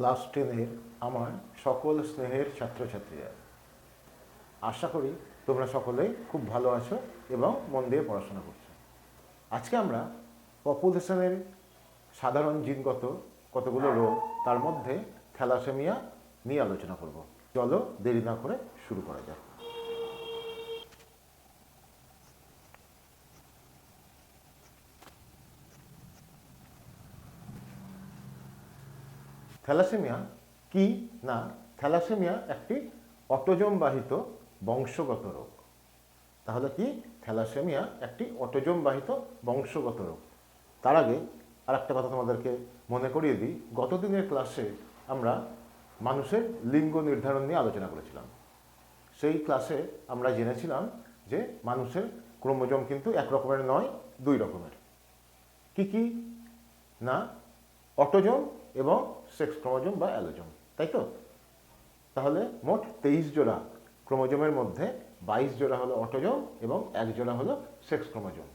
Class টেনের আমার সকল স্নেহের ছাত্রছাত্রীরা। আশা করি তোমরা সকলেই খুব ভালো আছো এবং মন দিয়ে পড়াশোনা করছ। আজকে আমরা পপুলেশনের সাধারণ জিনগত কতগুলো রোগ তার মধ্যে থ্যালাসেমিয়া নিয়ে আলোচনা করব। চলো দেরি না করে শুরু করা যাক। থ্যালাসেমিয়া কি? না, থ্যালাসেমিয়া একটি অটোজম বাহিত বংশগত রোগ। তাহলে কি? থ্যালাসেমিয়া একটি অটোজম বাহিত বংশগত রোগ। তার আগে আর একটা কথা তোমাদেরকে মনে করিয়ে দিই। গত দিনের ক্লাসে আমরা মানুষের লিঙ্গ নির্ধারণ নিয়ে আলোচনা করেছিলাম। সেই ক্লাসে আমরা জেনেছিলাম যে মানুষের ক্রোমোজোম কিন্তু এক রকমের নয়, দুই রকমের। কি কি? না, অটোজোম এবং সেক্স ক্রোমোজোম বা অ্যালোজোম, তাই তো? তাহলে মোট তেইশ জোড়া ক্রোমোজোমের মধ্যে বাইশ জোড়া হলো অটোজোম এবং এক জোড়া হলো সেক্স ক্রোমোজোম।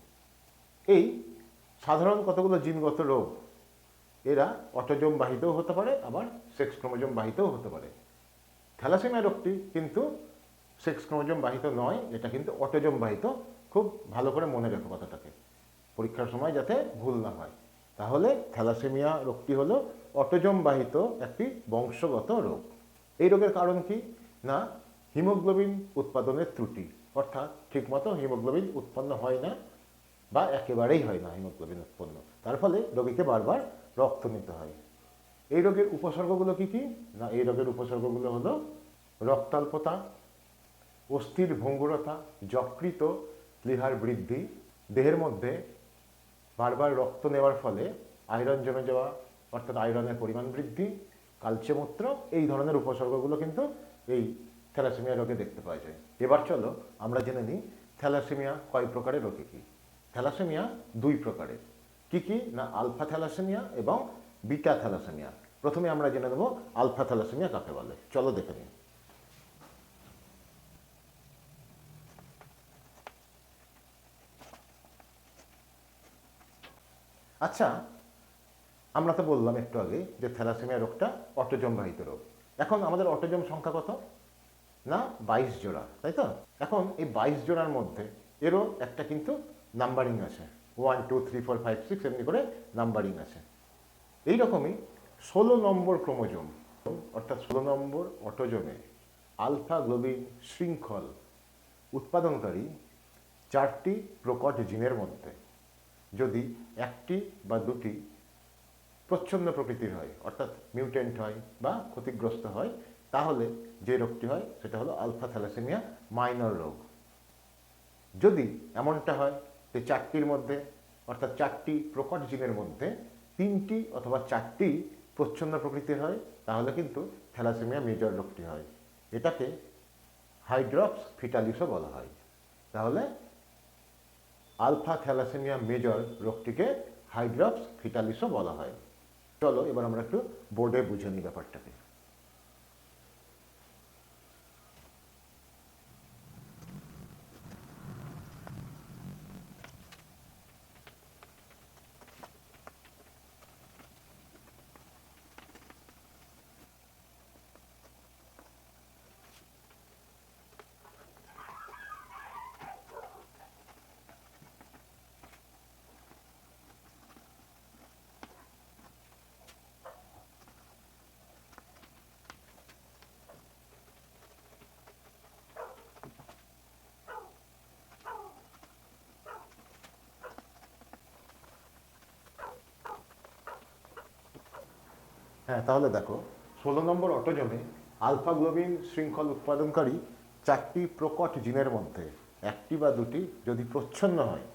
এই সাধারণ কতগুলো জিনগত রোগ? এরা অটোজোম বাহিতও হতে পারে, আবার সেক্স ক্রোমোজোম বাহিতও হতে পারে। থ্যালাসেমিয়া রোগটি কিন্তু সেক্স ক্রোমোজোম বাহিত নয়, এটা কিন্তু অটোজোম বাহিত। খুব ভালো করে মনে রেখো কথাটাকে। পরীক্ষার সময় যাতে ভুল না হয়। তাহলে থ্যালাসেমিয়া রোগটি হলো অটোজোম বাহিত একটি বংশগত রোগ। এই রোগের কারণ কি? না, হিমোগ্লোবিন উৎপাদনের ত্রুটি। অর্থাৎ ঠিকমতো হিমোগ্লোবিন উৎপন্ন হয় না বা একেবারেই হয় না হিমোগ্লোবিন উৎপন্ন। তার ফলে রোগীকে বারবার রক্ত নিতে হয়। এই রোগের উপসর্গগুলো কি কি? না, এই রোগের উপসর্গগুলো হলো রক্তাল্পতা, অস্থির ভঙ্গুরতা, যকৃত লিহার বৃদ্ধি, দেহের মধ্যে বারবার রক্ত নেওয়ার ফলে আয়রন জমে যাওয়া অর্থাৎ আয়রনের পরিমাণ বৃদ্ধি কালচেমূত্র এই ধরনের উপসর্গগুলো কিন্তু এই থ্যালাসেমিয়া রোগে দেখতে পাওয়া যায়। এবার চলো আমরা জেনে নিই থ্যালাসেমিয়া কয় প্রকারের রোগে কি? থ্যালাসেমিয়া দুই প্রকারের। কি কি? না আলফা থ্যালাসেমিয়া এবং বিটা থ্যালাসেমিয়া। প্রথমে আমরা জেনে নেব আলফা থ্যালাসেমিয়া কাকে বলে। চলো দেখে নিই। আচ্ছা আমরা তো বললাম একটু আগে যে থ্যালাসেমিয়া রোগটা অটোজম বাহিত রোগ। এখন আমাদের অটোজম সংখ্যা কত? না, বাইশ জোড়া, তাই তো? এখন এই বাইশ জোড়ার মধ্যে এরও একটা কিন্তু নাম্বারিং আছে। One, two, three, four, five, six, এমনি করে নাম্বারিং আছে। এই রকমই ষোলো নম্বর ক্রোমোজোম, অর্থাৎ ষোলো নম্বর অটোজমে আলফা গ্লোবিন শৃঙ্খল উৎপাদনকারী চারটি প্রকট জিনের মধ্যে যদি একটি বা দুটি প্রচ্ছন্ন প্রকৃতির হয়, অর্থাৎ মিউটেন্ট হয় বা ক্ষতিগ্রস্ত হয়, তাহলে যে রোগটি হয় সেটা হলো আলফা থ্যালাসেমিয়া মাইনর রোগ। যদি এমনটা হয় যে চারটির মধ্যে, অর্থাৎ চারটি প্রকট জিনের মধ্যে তিনটি অথবা চারটি প্রচ্ছন্ন প্রকৃতির হয়, তাহলে কিন্তু থ্যালাসেমিয়া মেজর রোগটি হয়। এটাকে হাইড্রক্স ফিটালিসও বলা হয়। তাহলে আলফা থ্যালাসেমিয়া মেজর রোগটিকে হাইড্রক্স ফিটালিসও বলা হয়। চলো এবার আমরা একটু বোর্ডে বুঝে নিই ব্যাপারটাকে। হ্যাঁ তাহলে দেখো, ষোলো নম্বর অটোজমে আলফা গ্লোবিন শৃঙ্খল উৎপাদনকারী চারটি প্রকট জিনের মধ্যে একটি বা দুটি যদি প্রচ্ছন্ন হয়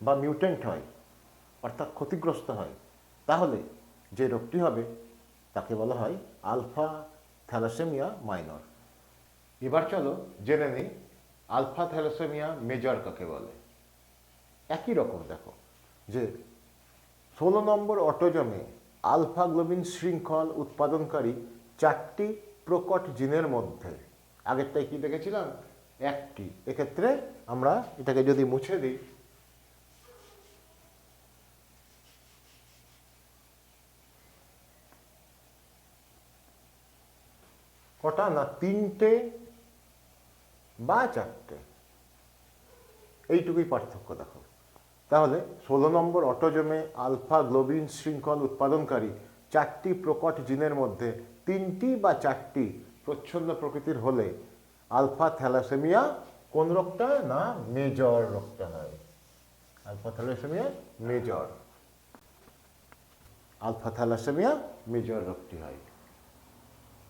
বা মিউটেন্ট হয়, অর্থাৎ ক্ষতিগ্রস্ত হয়, তাহলে যে রোগটি হবে তাকে বলা হয় আলফা থ্যালাসেমিয়া মাইনর। এবার চলো জেনে নিই, আলফা থ্যালাসেমিয়া মেজর কাকে বলে? একই রকম দেখো, যে ষোলো নম্বর অটোজমে আলফা গ্লোবিন শৃঙ্খল উৎপাদনকারী চারটি প্রকট জিনের মধ্যে। আগেরটাই কি দেখেছিলাম? একটি। এক্ষেত্রে আমরা এটাকে যদি মুছে দিই, কটা না তিনটে বা চারটে? এইটুকুই পার্থক্য দেখো। তাহলে ষোলো নম্বর অটোজমে আলফা গ্লোবিন শৃঙ্খল উৎপাদনকারী চারটি প্রকট জিনের মধ্যে তিনটি বা চারটি প্রচ্ছন্ন প্রকৃতির হলে আলফা থ্যালাসেমিয়া কোন রোগটা না মেজর রোগটা হয় alpha thalassaemia major. Alpha thalassaemia major রোগটি হয়।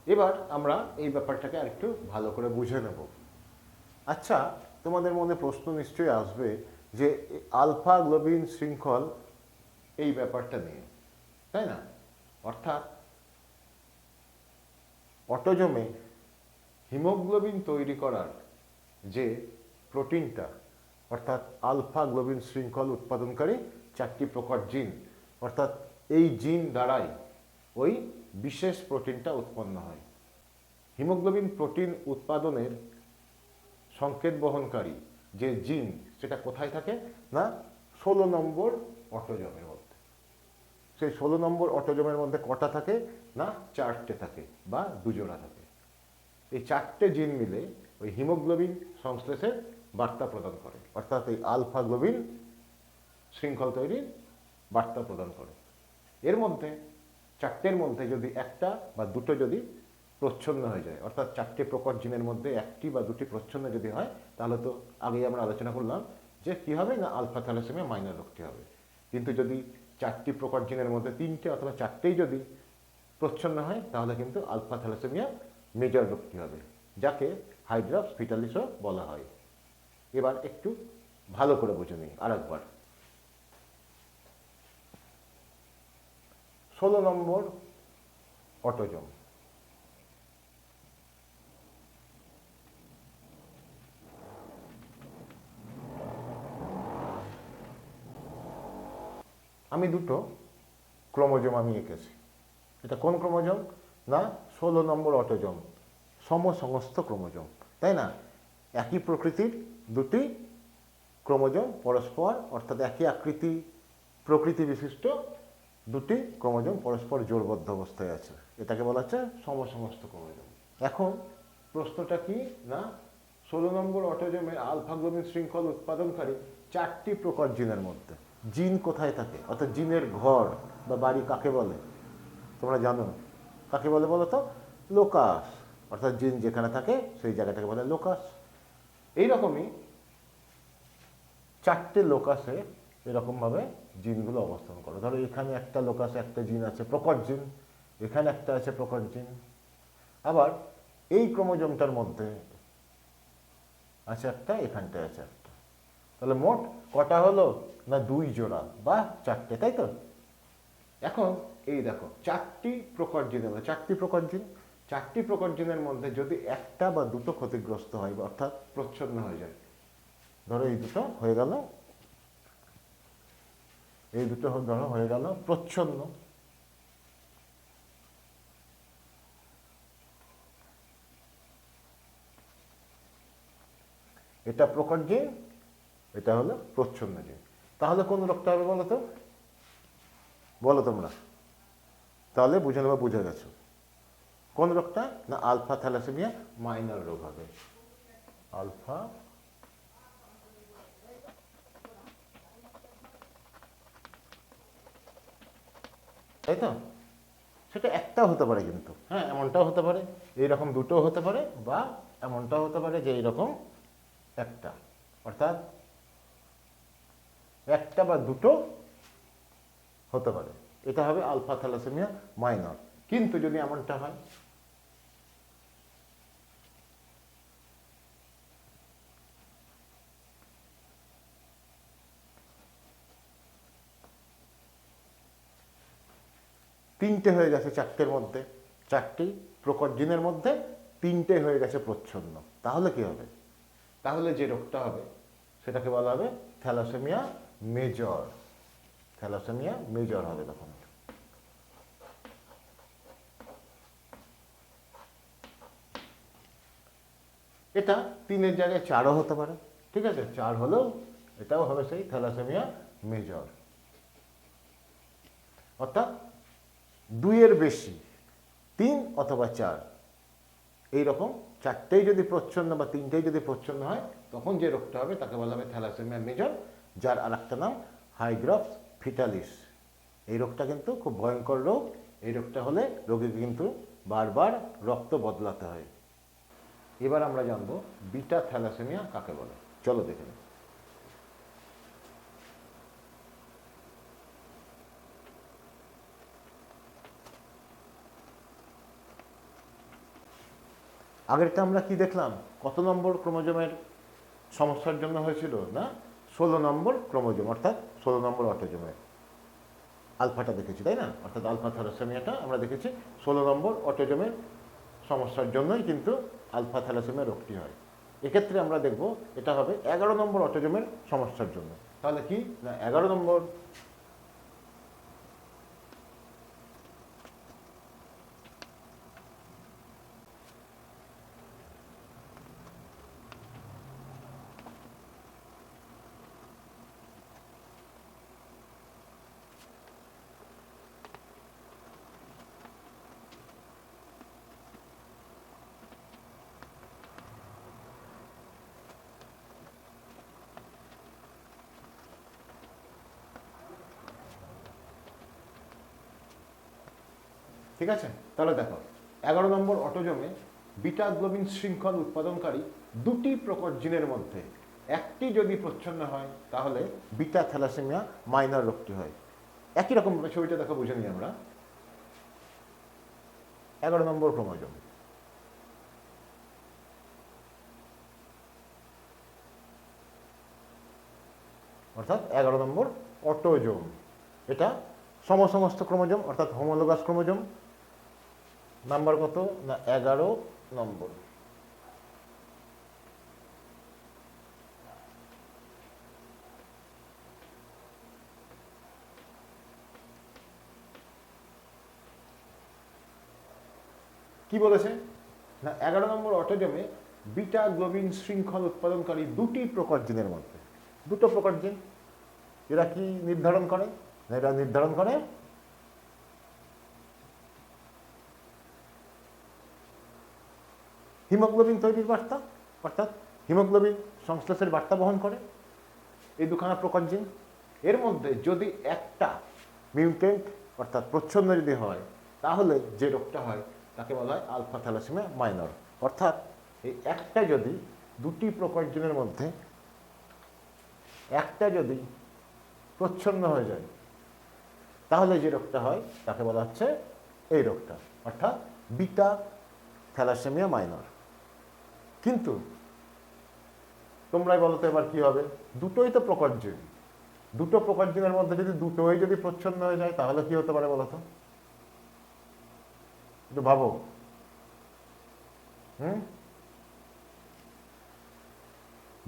এবার আমরা এই ব্যাপারটাকে আরেকটু ভালো করে বুঝে নেব। আচ্ছা তোমাদের মনে প্রশ্ন নিশ্চয়ই আসবে যে আলফা গ্লোবিন শৃঙ্খল এই ব্যাপারটা নিয়ে, তাই না? অর্থাৎ অটোজমে হিমোগ্লোবিন তৈরি করার যে প্রোটিনটা, অর্থাৎ আলফা গ্লোবিন শৃঙ্খল উৎপাদনকারী চারটি প্রকার জিন, অর্থাৎ এই জিন দ্বারাই ওই বিশেষ প্রোটিনটা উৎপন্ন হয়। হিমোগ্লোবিন প্রোটিন উৎপাদনের সংকেত বহনকারী যে জিন সেটা কোথায় থাকে? না, ষোলো নম্বর অটোজমের মধ্যে। সেই ষোলো নম্বর অটোজমের মধ্যে কটা থাকে? না, চারটে থাকে বা দুজোড়া থাকে। এই চারটে জিন মিলে ওই হিমোগ্লোবিন সংশ্লেষের বার্তা প্রদান করে। অর্থাৎ এই আলফা গ্লোবিন শৃঙ্খল তৈরির বার্তা প্রদান করে। এর মধ্যে, চারটের মধ্যে যদি একটা বা দুটো যদি প্রচ্ছন্ন হয়ে যায়। অর্থাৎ চারটে প্রকট জিনের মধ্যে একটি বা দুটি প্রচ্ছন্ন যদি হয়, তাহলে তো আগেই আমরা আলোচনা করলাম যে কি হবে না আলফা থ্যালাসেমিয়া মাইনার রোগটি হবে। কিন্তু যদি চারটি প্রকট জিনের মধ্যে তিনটে অথবা চারটেই যদি প্রচ্ছন্ন হয়, তাহলে কিন্তু আলফা থ্যালাসেমিয়া মেজর রোগটি হবে, যাকে হাইড্রাফ ফিটালিসও বলা হয়। এবার একটু ভালো করে বুঝে নিই আরেকবার। ষোলো নম্বর অটোজম। আমি দুটো ক্রোমোজোম আমি এঁকেছি। এটা কোন ক্রোমোজোম? না, ষোলো নম্বর অটোজম সমসমস্ত ক্রোমোজোম, তাই না? একই প্রকৃতির দুটি ক্রোমোজোম, পরস্পর, অর্থাৎ একই আকৃতি প্রকৃতি বিশিষ্ট দুটি ক্রোমোজোম পরস্পর জোড়বদ্ধ অবস্থায় আছে। এটাকে বলা হচ্ছে সমসমস্ত ক্রোমোজোম। এখন প্রশ্নটা কি? না, ষোলো নম্বর অটোজমের আলফা গ্লোবিন শৃঙ্খল উৎপাদনকারী চারটি প্রকার জিনের মধ্যে। জিন কোথায় থাকে? অর্থাৎ জিনের ঘর বা বাড়ি কাকে বলে? তোমরা জানো। কাকে বলে বলো তো? লোকাস। অর্থাৎ জিন যেখানে থাকে, সেই জায়গাটাকে বলে লোকাস। এইরকমই চারটে লোকাসে এরকমভাবে জিনগুলো অবস্থান করে। ধরো, এখানে একটা লোকাসে, একটা জিন আছে, প্রকট জিন। এখানে একটা আছে, প্রকট জিন। আবার এই ক্রোমোজোমটার মধ্যে আছে একটা, এখানটায় আছে একটা। তাহলে মোট কটা হলো? না দুই জোড়া বা চারটে, তাই তো? এখন এই দেখো, চারটি প্রকট জিনের মধ্যে চারটি প্রকট জিন। চারটি প্রকট জিনের মধ্যে যদি একটা বা দুটো ক্ষতিগ্রস্ত হয় অর্থাৎ প্রচ্ছন্ন হয়ে যায়, ধরো এই দুটো হয়ে গেল। এই দুটো ধরো হয়ে গেল প্রচ্ছন্ন। এটা প্রকট জিন, এটা হলো প্রচ্ছন্ন জিন। তাহলে কোন রোগটা হবে বলো তো? বলো তোমরা। তাহলে বুঝে নেবা, বুঝে গেছো। কোন রোগটা না, আলফা থ্যালাসেমিয়া মাইনর রোগ হবে। আলফা? তাই তো? সেটা একটাও হতে পারে কিন্তু। হ্যাঁ এমনটাও হতে পারে। এইরকম দুটো হতে পারে বা এমনটাও হতে পারে যে এইরকম একটা। অর্থাৎ একটা বা দুটো হতে পারে। এটা হবে আলফা থ্যালাসেমিয়া মাইনর। কিন্তু যদি এমনটা হয়, তিনটে হয়ে গেছে চারটের মধ্যে। চারটি প্রকট জিনের মধ্যে তিনটে হয়ে গেছে প্রচ্ছন্ন। তাহলে কি হবে? তাহলে যে রোগটা হবে, সেটাকে বলা হবে থ্যালাসেমিয়া মেজর থ্যালাসেমিয়া মেজর হবে তখন। এটা তিনের জায়গায় চারও হতে পারে, ঠিক আছে? চার হলেও এটাও হবে সেই থ্যালাসেমিয়া মেজর অর্থাৎ দুইয়ের বেশি, তিন অথবা চার, এইরকম চারটেই যদি প্রচ্ছন্ন বা তিনটেই যদি প্রচ্ছন্ন হয়, তখন যে রোগটা হবে তাকে বলা হবে থ্যালাসেমিয়া মেজর যার আর একটা নাম হাইগ্রফস ফিটালিস এই রোগটা কিন্তু খুব ভয়ঙ্কর রোগ। এই রোগটা হলে রোগীকে কিন্তু বারবার রক্ত বদলাতে হয়। এবার আমরা জানব বিটা থ্যালাসেমিয়া কাকে বলে? চলো দেখে নিই। আগেরটা আমরা কি দেখলাম? কত নম্বর ক্রোমোজোমের সমস্যার জন্য হয়েছিল, না? ষোলো নম্বর ক্রোমোজোম, অর্থাৎ ষোলো নম্বর অটোজমে আলফাটা দেখেছি, তাই না? অর্থাৎ আলফা থ্যালাসেমিয়াটা আমরা দেখেছি, ষোলো নম্বর অটোজমের সমস্যার জন্যই কিন্তু আলফা থ্যালাসেমিয়া রোগটি হয়। এক্ষেত্রে আমরা দেখব এটা হবে এগারো নম্বর অটোজমের সমস্যার জন্য। তাহলে কি? না, এগারো নম্বর ঠিক আছে? তাহলে দেখো, এগারো নম্বর অটোজমে বিটা গ্লোবিন শৃঙ্খল উৎপাদনকারী দুটি প্রকট জিনের মধ্যে একটি যদি প্রচ্ছন্ন হয়, তাহলে বিটা থ্যালাসেমিয়া মাইনার রোগটি হয়। একই রকম ছবিটা দেখো, বুঝে নিই আমরা। এগারো নম্বর ক্রোমোজোম। অর্থাৎ এগারো নম্বর অটোজোম। এটা সমসমস্ত ক্রোমোজোম, অর্থাৎ হোমোলোগাস ক্রোমোজোম নাম্বার কত? না, এগারো নম্বর। কি বলেছে? না, এগারো নম্বর অটোজমে বিটা গ্লোবিন শৃঙ্খল উৎপাদনকারী দুটি প্রকার জিনের মধ্যে। দুটো প্রকার জিন। এরা কি নির্ধারণ করে? এরা নির্ধারণ করে হিমোগ্লোবিন তৈরির বার্তা, অর্থাৎ হিমোগ্লোবিন সংশ্লেষের বার্তা বহন করে এই দুখানা প্রকট জিন। এর মধ্যে যদি একটা মিউটেন্ট, অর্থাৎ প্রচ্ছন্ন যদি হয়, তাহলে যে রোগটা হয়, তাকে বলা হয় আলফা থ্যালাসেমিয়া মাইনর। অর্থাৎ এই একটা যদি দুটি প্রকট জিনের মধ্যে একটা যদি প্রচ্ছন্ন হয়ে যায়, তাহলে যে রোগটা হয়, তাকে বলা হচ্ছে এই রোগটা, অর্থাৎ বিটা থ্যালাসেমিয়া মাইনর। কিন্তু তোমরাই বলো এবার কি হবে? দুটোই তো প্রকট জিন। দুটো প্রকট জিনের মধ্যে যদি দুটোই যদি প্রচ্ছন্ন হয়ে যায়, তাহলে কি হতে পারে বলো তো? একটু ভাবো। হুম?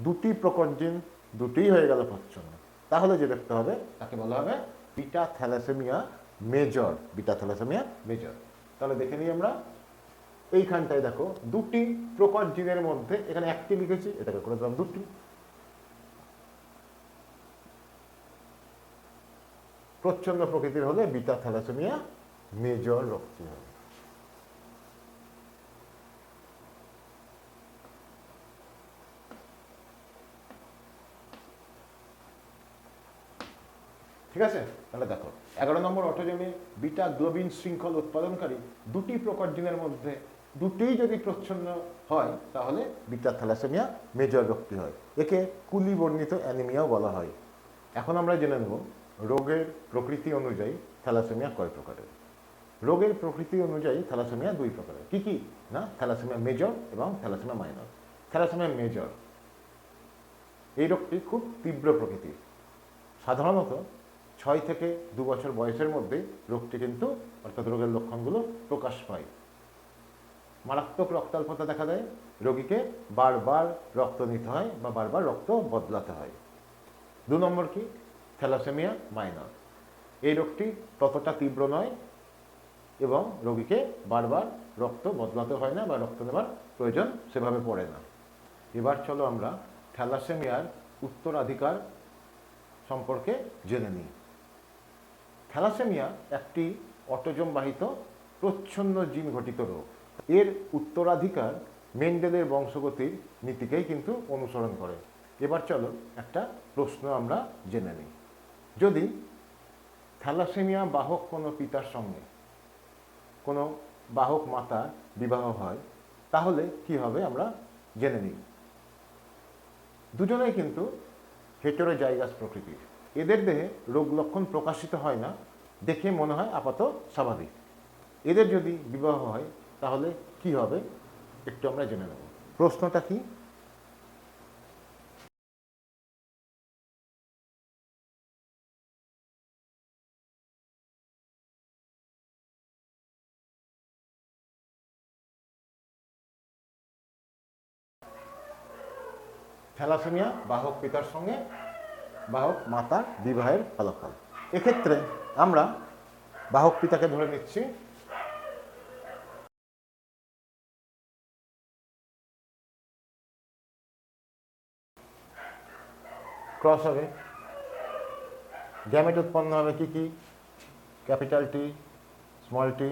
দুটি প্রকট জিন, দুটিই হয়ে গেল প্রচ্ছন্ন। তাহলে যে দেখতে হবে, তাকে বলা হবে beta thalassaemia major. Beta thalassaemia major. তাহলে দেখে নিই আমরা। এইখানটায় দেখো, দুটি প্রকট জিনের মধ্যে এখানে একটি লিখেছি, এটাকে করে দিলাম দুটি। প্রচ্ছন্ন প্রকৃতির হলে বিটা থ্যালাসেমিয়া মেজর হবে। ঠিক আছে? তাহলে দেখো, এগারো নম্বর অটোজমে বিটা গ্লোবিন শৃঙ্খল উৎপাদনকারী দুটি প্রকট জিনের মধ্যে দুটিই যদি প্রচ্ছন্ন হয়, তাহলে বিটা থ্যালাসেমিয়া মেজর রোগটি হয়। একে কুলি বর্ণিত অ্যানিমিয়াও বলা হয়। এখন আমরা জেনে নেব, রোগের প্রকৃতি অনুযায়ী থ্যালাসেমিয়া কয় প্রকারের? রোগের প্রকৃতি অনুযায়ী থ্যালাসেমিয়া দুই প্রকারের। কি কি? না, থ্যালাসেমিয়া মেজর এবং থ্যালাসেমিয়া মাইনর থ্যালাসেমিয়া মেজর এই রোগটি খুব তীব্র প্রকৃতির। সাধারণত ছয় থেকে দু বছর বয়সের মধ্যে রোগটি কিন্তু অর্থাৎ রোগের লক্ষণগুলো প্রকাশ পায়। মারাত্মক রক্তাল্পতা দেখা দেয়। রোগীকে বারবার রক্ত নিতে হয় বা বারবার রক্ত বদলাতে হয়। দু নম্বর কি? Thalassaemia minor. এই রোগটি ততটা তীব্র নয় এবং রোগীকে বারবার রক্ত বদলাতে হয় না বা রক্ত নেবার প্রয়োজন সেভাবে পড়ে না। এবার চলো আমরা থ্যালাসেমিয়ার উত্তরাধিকার সম্পর্কে জেনে নিই। থ্যালাসেমিয়া একটি অটোজম বাহিত প্রচ্ছন্ন জিন ঘটিত রোগ। এর উত্তরাধিকার মেন্ডেলের বংশগতির নীতিকেই কিন্তু অনুসরণ করে। এবার চলো একটা প্রশ্ন আমরা জেনে নিই। যদি থ্যালাসেমিয়া বাহক কোনো পিতার সঙ্গে কোনো বাহক মাতা বিবাহ হয়, তাহলে কি হবে আমরা জেনে নিই। দুজনেই কিন্তু হেটেরোজাইগাস প্রকৃতির। এদের দেহে রোগ লক্ষণ প্রকাশিত হয় না, দেখে মনে হয় আপাত স্বাভাবিক। এদের যদি বিবাহ হয় তাহলে কি হবে? একটু আমরা জেনে নেব। প্রশ্নটা কি? থ্যালাসেমিয়া, বাহক পিতার সঙ্গে, বাহক মাতার বিবাহের ফলাফল। এক্ষেত্রে আমরা বাহক পিতাকে ধরে নিচ্ছি ক্রস হবে। গ্যামেট উৎপন্ন হবে কি কি? Capital T small t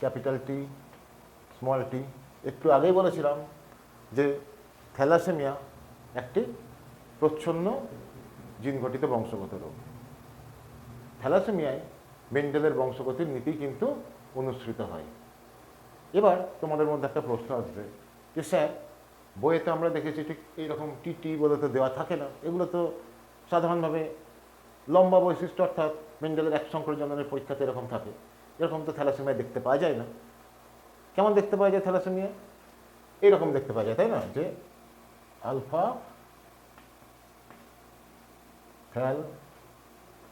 capital T small t একটু আগেই বলেছিলাম যে থ্যালাসেমিয়া একটি প্রচ্ছন্ন জিনঘটিত বংশগত রোগ। থ্যালাসেমিয়ায় মেন্ডেলের বংশগতির নীতি কিন্তু অনুসৃত হয়। এবার তোমাদের মধ্যে একটা প্রশ্ন আসবে যে, স্যার বইয়ে তো আমরা দেখেছি ঠিক এইরকম টিটি বলে তো দেওয়া থাকে না। এগুলো তো সাধারণভাবে লম্বা বৈশিষ্ট্য অর্থাৎ মেন্ডেলের এক সংকর জন্মের পরীক্ষাতে এরকম থাকে। এরকম তো থ্যালাসেমিয়া দেখতে পাওয়া যায় না। কেমন দেখতে পাওয়া যায় থ্যালাসেমিয়া? এইরকম দেখতে পাওয়া যায়, তাই না? যে আলফা ফ্যাল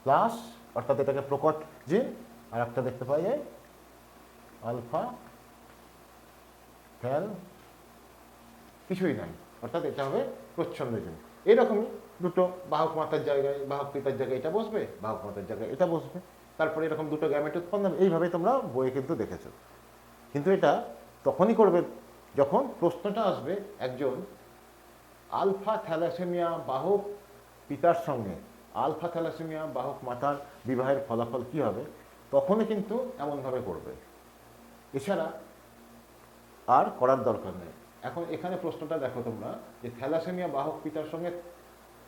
প্লাস, অর্থাৎ এটাকে প্রকট জিন আর একটা দেখতে পাওয়া যায়, আলফা ফ্যাল কিছুই নাই। অর্থাৎ এটা হবে প্রচ্ছন্ন জিন এরকমই দুটো বাহক মাতার জায়গায়, বাহক পিতার জায়গায় এটা বসবে, বাহক মাতার জায়গায় এটা বসবে। তারপরে এরকম দুটো গ্যামেট উৎপন্ন এইভাবে তোমরা বইয়ে কিন্তু দেখেছ। কিন্তু এটা তখনই করবে যখন প্রশ্নটা আসবে একজন আলফা থ্যালাসেমিয়া বাহক পিতার সঙ্গে। আলফা থ্যালাসেমিয়া বাহক মাতার বিবাহের ফলাফল কি হবে? তখনই কিন্তু এমনভাবে করবে। এছাড়া আর করার দরকার নেই। এখন এখানে প্রশ্নটা দেখো তোমরা, যে থ্যালাসেমিয়া বাহক পিতার সঙ্গে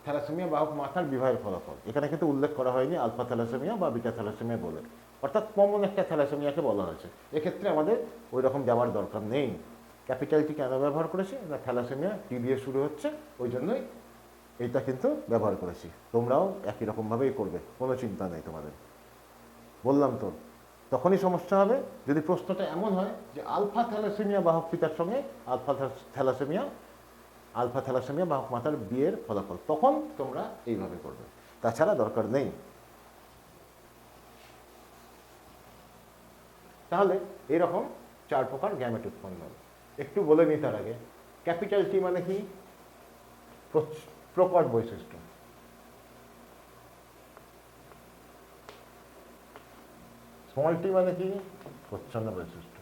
থ্যালাসেমিয়া বাহক মাতার বিবাহের ফলাফল। এখানে কিন্তু উল্লেখ করা হয়নি আলফা থ্যালাসেমিয়া বা বিটা থ্যালাসেমিয়া বলে। অর্থাৎ কমন একটা থ্যালাসেমিয়াকে বলা হয়েছে। এক্ষেত্রে আমাদের ওই রকম যাওয়ার দরকার নেই। ক্যাপিটালটি কেন ব্যবহার করেছি? না থ্যালাসেমিয়া টি দিয়ে শুরু হচ্ছে, ওই জন্যই এইটা কিন্তু ব্যবহার করেছি। তোমরাও একই রকমভাবেই করবে, কোনো চিন্তা নেই তোমাদের। বললাম তো। তখনই সমস্যা হবে। যদি প্রশ্নটা এমন হয় যে আলফা থ্যালাসেমিয়া বাহক পিতার সঙ্গে আলফা থ্যালাসেমিয়া আলফা থ্যালাসেমিয়া বাহক মাতার বিয়ের ফলাফল, তখন তোমরা এইভাবে করবে। তাছাড়া দরকার নেই। তাহলে এরকম চার প্রকার গ্যামেট উৎপন্ন। হবে একটু বলে নিই তার আগে। ক্যাপিটাল টি মানে কি? প্রকট বৈশিষ্ট্য। স্মল টি মানে কি? প্রচ্ছন্ন বৈশিষ্ট্য।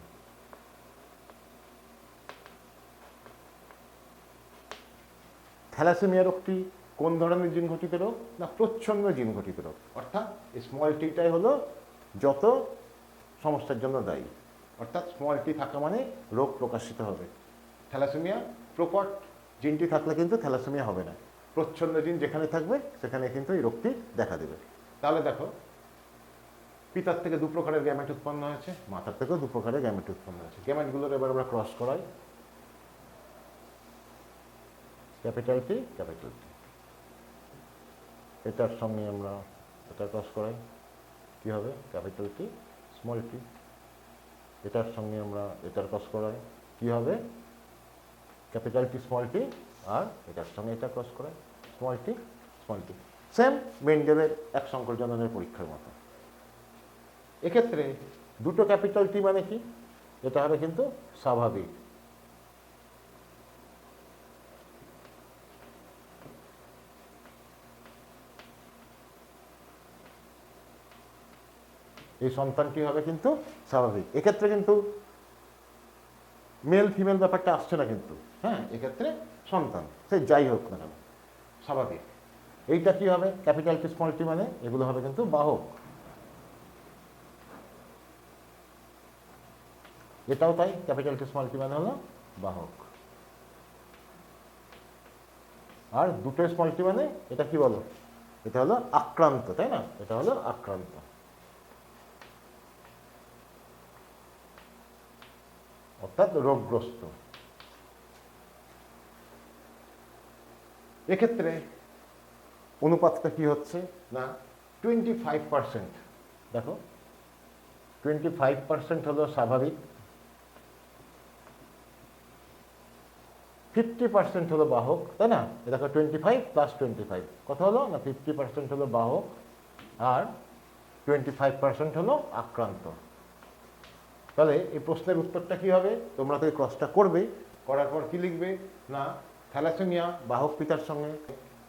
থ্যালাসেমিয়া রোগটি কোন ধরনের জিন ঘটিত রোগ? না, প্রচ্ছন্ন জিন ঘটিত রোগ। অর্থাৎ এই স্মল টিটাই হলো যত সমস্যার জন্য দায়ী। অর্থাৎ স্মল টি থাকা মানে রোগ প্রকাশিত হবে। থ্যালাসেমিয়া প্রকট জিনটি থাকলে কিন্তু থ্যালাসেমিয়া হবে না। প্রচ্ছন্ন জিন যেখানে থাকবে, সেখানে কিন্তু এই রোগটি দেখা দেবে। তাহলে দেখো পিতার থেকে দু প্রকারের গ্যামেট উৎপন্ন হয়েছে, মাতার থেকেও দু প্রকারের গ্যামেট উৎপন্ন হয়েছে। গ্যামেটগুলোর এবার আমরা ক্রস করাই। ক্যাপিটাল টি ক্যাপিটাল টি এটার সঙ্গে আমরা এটা ক্রস করাই। কী হবে? ক্যাপিটাল টি স্মল টি এটার সঙ্গে আমরা এটার ক্রস করাই। কী হবে? ক্যাপিটাল টি স্মল টি আর এটার সঙ্গে এটা ক্রস করাই। Small T small t same মেন্ডেলের এক সংকর জননের পরীক্ষার মতো। এক্ষেত্রে দুটো ক্যাপিটাল টি মানে কি? এটা হবে কিন্তু স্বাভাবিক। এই সন্তানটি হবে কিন্তু স্বাভাবিক। এক্ষেত্রে কিন্তু মেল ফিমেল ব্যাপারটা আসছে না কিন্তু। হ্যাঁ এক্ষেত্রে সন্তান। সে যাই হোক না কেন, স্বাভাবিক। এইটা কি হবে? ক্যাপিটাল টি স্মল টি মানে এগুলো হবে কিন্তু বাহক। এটাও তাই ক্যাপিটাল টি স্মল টি মানে হলো বাহক। আর দুটো স্মল টি মানে এটা কি বলো? এটা হলো আক্রান্ত, তাই না? এটা হলো আক্রান্ত। অর্থাৎ রোগগ্রস্ত। এক্ষেত্রে অনুপাতটা কি হচ্ছে? না টোয়েন্টি ফাইভ পার্সেন্ট দেখো টোয়েন্টি ফাইভ পার্সেন্ট হলো স্বাভাবিক। ফিফটি পার্সেন্ট হলো বাহক, তাই না? দেখো twenty five plus twenty five কত হলো? না ফিফটি পার্সেন্ট হলো বাহক আর টোয়েন্টি ফাইভ পার্সেন্ট হলো আক্রান্ত। তাহলে এই প্রশ্নের উত্তরটা কি হবে? তোমরা তো এই ক্রসটা করবে, করার পর কি লিখবে? না, থ্যালাসেমিয়া, বাহক পিতার সঙ্গে।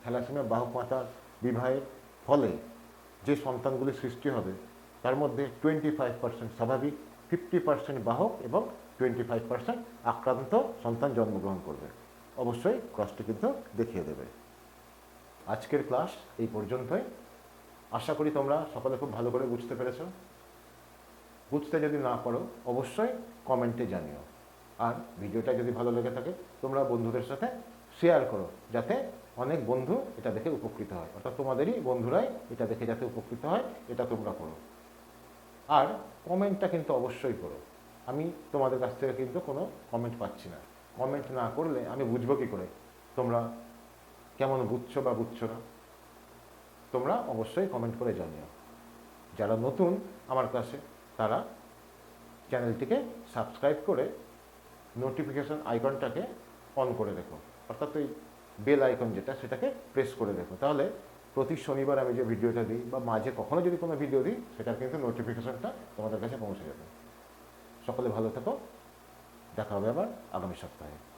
থ্যালাসেমিয়া, বাহক মাতার বিবাহের ফলে যে সন্তানগুলি সৃষ্টি হবে, তার মধ্যে টোয়েন্টি ফাইভ পার্সেন্ট স্বাভাবিক ফিফটি পার্সেন্ট বাহক এবং টোয়েন্টি ফাইভ পার্সেন্ট আক্রান্ত সন্তান জন্মগ্রহণ করবে। অবশ্যই ক্রসটি কিন্তু দেখিয়ে দেবে। আজকের ক্লাস এই পর্যন্তই। আশা করি তোমরা সকলে খুব ভালো করে বুঝতে পেরেছ। বুঝতে যদি না পারো, অবশ্যই কমেন্টে জানিও। আর ভিডিওটা যদি ভালো লেগে থাকে, তোমরা বন্ধুদের সাথে শেয়ার করো, যাতে অনেক বন্ধু এটা দেখে উপকৃত হয়। অর্থাৎ তোমাদেরই বন্ধুরাই এটা দেখে যাতে উপকৃত হয়, এটা তোমরা করো। আর কমেন্টটা কিন্তু অবশ্যই করো। আমি তোমাদের কাছ থেকে কিন্তু কোনো কমেন্ট পাচ্ছি না। কমেন্ট না করলে আমি বুঝব কী করে? তোমরা কেমন বুঝছ বা বুঝছ না? তোমরা অবশ্যই কমেন্ট করে জানিও। যারা নতুন আমার কাছে, তারা চ্যানেলটিকে সাবস্ক্রাইব করে নোটিফিকেশন আইকনটাকে অন করে রেখো। অর্থাৎ ওই বেল আইকন যেটা, সেটাকে প্রেস করে রেখো। তাহলে প্রতি শনিবার আমি যে ভিডিওটা দিই বা মাঝে কখনো যদি কোনো ভিডিও দিই, সেটার কিন্তু নোটিফিকেশানটা তোমাদের কাছে পৌঁছে যাবে। সকলে ভালো থাকো। দেখা হবে আবার আগামী সপ্তাহে।